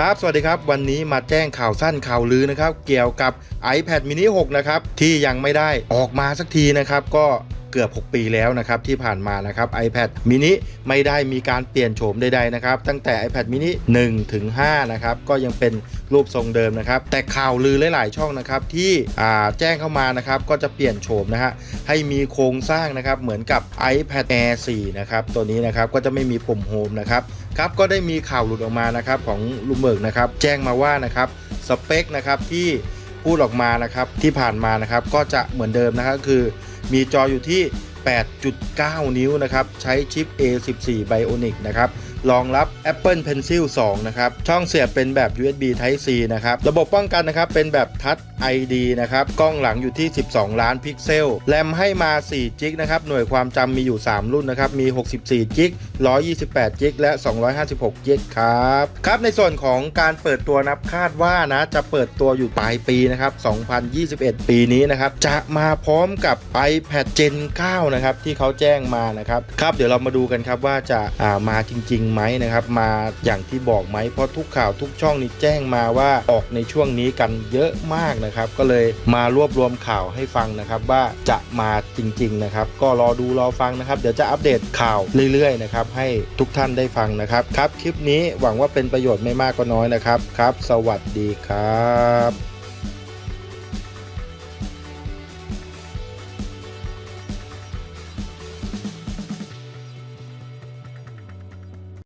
ครับ สวัสดีครับ วันนี้มาแจ้งข่าวสั้นข่าวลือนะครับ เกี่ยวกับ iPad mini 6 นะครับ ที่ยังไม่ได้ออกมาสักทีนะครับ ก็ เกือบ 6 ปีแล้วนะครับที่ผ่านมานะครับ iPad mini ไม่ได้มีการเปลี่ยนโฉมใดๆนะครับ ตั้งแต่ iPad mini 1ถึง5นะครับก็ยังเป็นรูปทรงเดิมนะครับ แต่ข่าวลือหลาย ๆ ช่องนะครับที่แจ้งเข้ามานะครับก็จะเปลี่ยนโฉมนะฮะให้มีโครงสร้างนะครับเหมือนกับ iPad Air 4 นะครับตัวนี้นะครับก็จะไม่มีปุ่มโฮมนะครับครับก็ได้มีข่าวหลุดออกมานะครับของลุงเบิร์กนะครับแจ้งมาว่านะครับสเปคนะครับที่ พูดออกมานะครับที่ผ่านมานะครับก็จะเหมือนเดิมนะครับคือ มีจออยู่ที่ 8.9 นิ้วนะครับ ใช้ชิป A14 Bionic นะครับ รองรับ Apple Pencil 2 นะครับ ช่องเสียบเป็นแบบ USB Type C นะครับ ระบบป้องกันนะครับ เป็นแบบ Touch ID นะครับ กล้องหลังอยู่ที่ 12 ล้านพิกเซล แรมให้มา4จิกนะครับ หน่วยความจำมีอยู่ 3 รุ่นนะครับ มี 64จิก128จิกและ 256จิกครับ ครับ ในส่วนของการเปิดตัวนับคาดว่านะ จะเปิดตัวอยู่ปลายปีนะครับ 2021 ปีนี้นะครับ จะมาพร้อมกับ iPad Gen 9 นะครับ ที่เขาแจ้งมานะครับ ครับ เดี๋ยวเรามาดูกันครับว่าจะอ่ามาจริง ๆไหมนะครับ มาอย่างที่บอกไหมเพราะทุกข่าวทุกช่องนี้แจ้งมาว่าออกในช่วงนี้กันเยอะมากนะครับ ก็เลยมารวบรวมข่าวให้ฟังนะครับ ว่าจะมาจริง ๆ นะครับ ก็รอดูรอฟังนะครับ เดี๋ยวจะอัปเดตข่าวเรื่อยๆนะครับให้ทุกท่านได้ฟังนะครับครับคลิปนี้หวังว่าเป็นประโยชน์ไม่มากก็น้อยนะครับครับ สวัสดีครับ